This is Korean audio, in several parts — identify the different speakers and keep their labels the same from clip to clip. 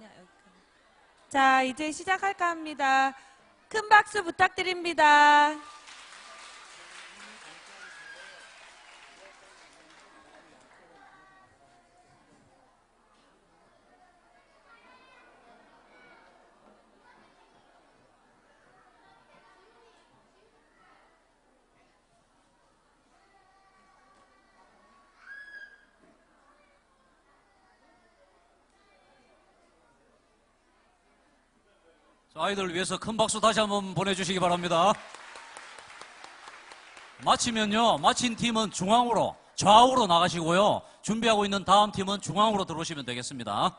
Speaker 1: 아니야 여기. 자 이제 시작할까 합니다. 큰 박수 부탁드립니다.
Speaker 2: 아이들을 위해서 큰 박수 다시 한번 보내주시기 바랍니다. 마치면요, 마친 팀은 중앙으로, 좌우로 나가시고요. 준비하고 있는 다음 팀은 중앙으로 들어오시면 되겠습니다.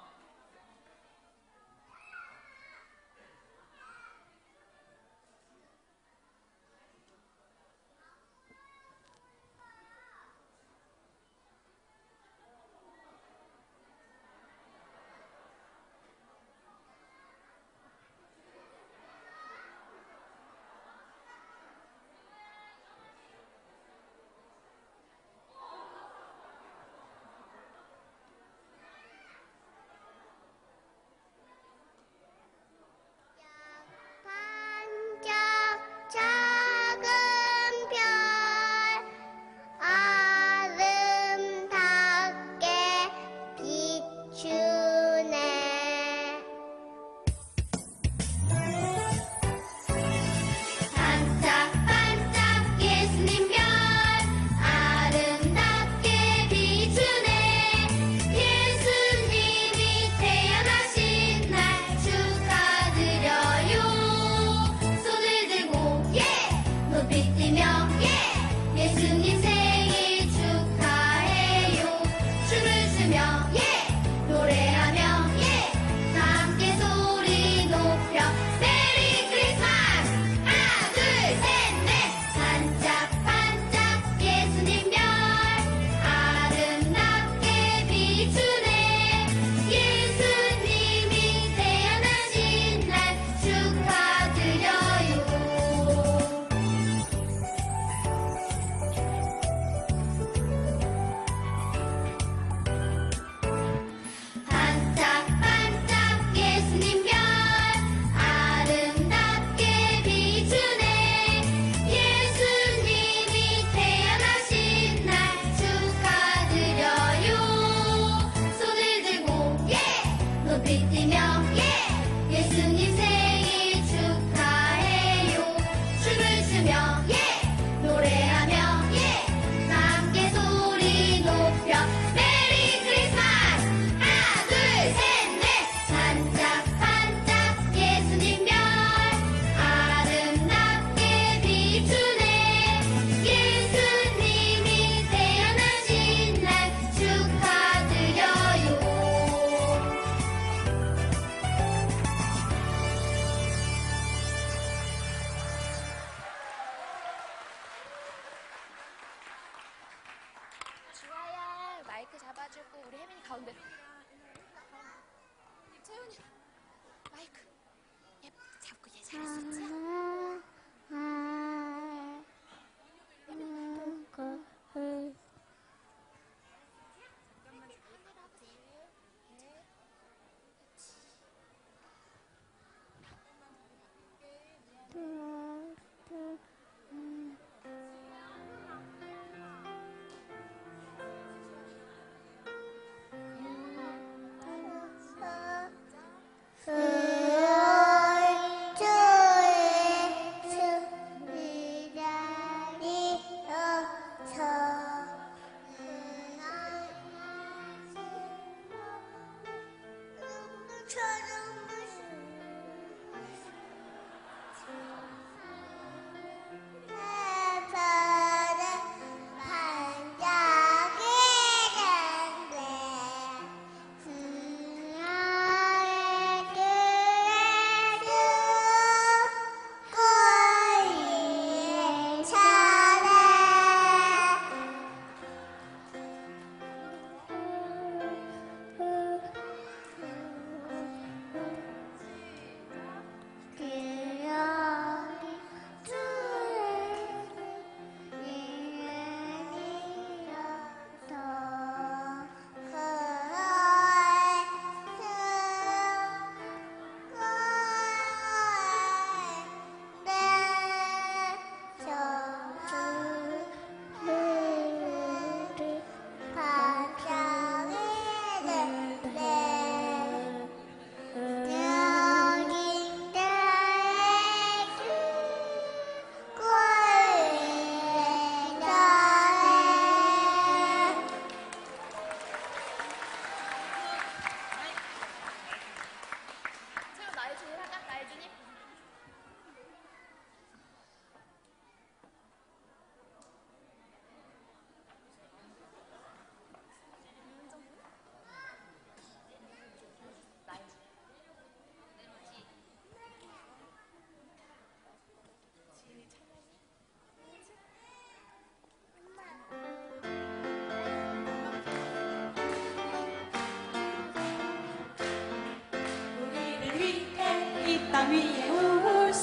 Speaker 3: 잡아주고 우리 혜민이 가운데. 채윤이 마이크. 얘 잡고 얘 잘했었지?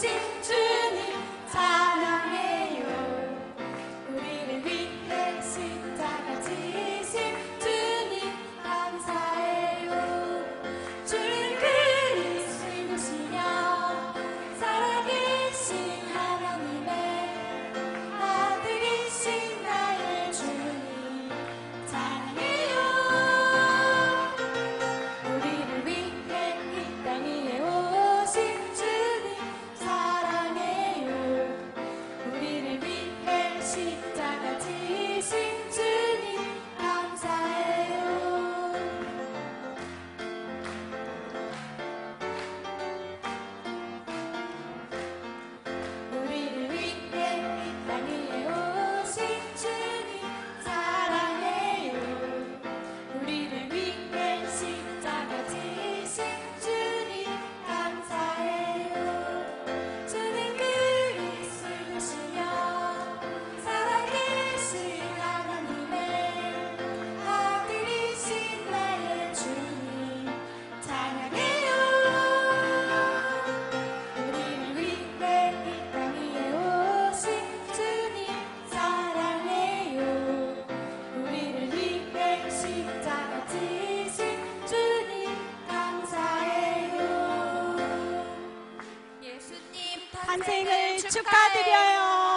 Speaker 3: 心去
Speaker 1: 탄생을 축하드려요.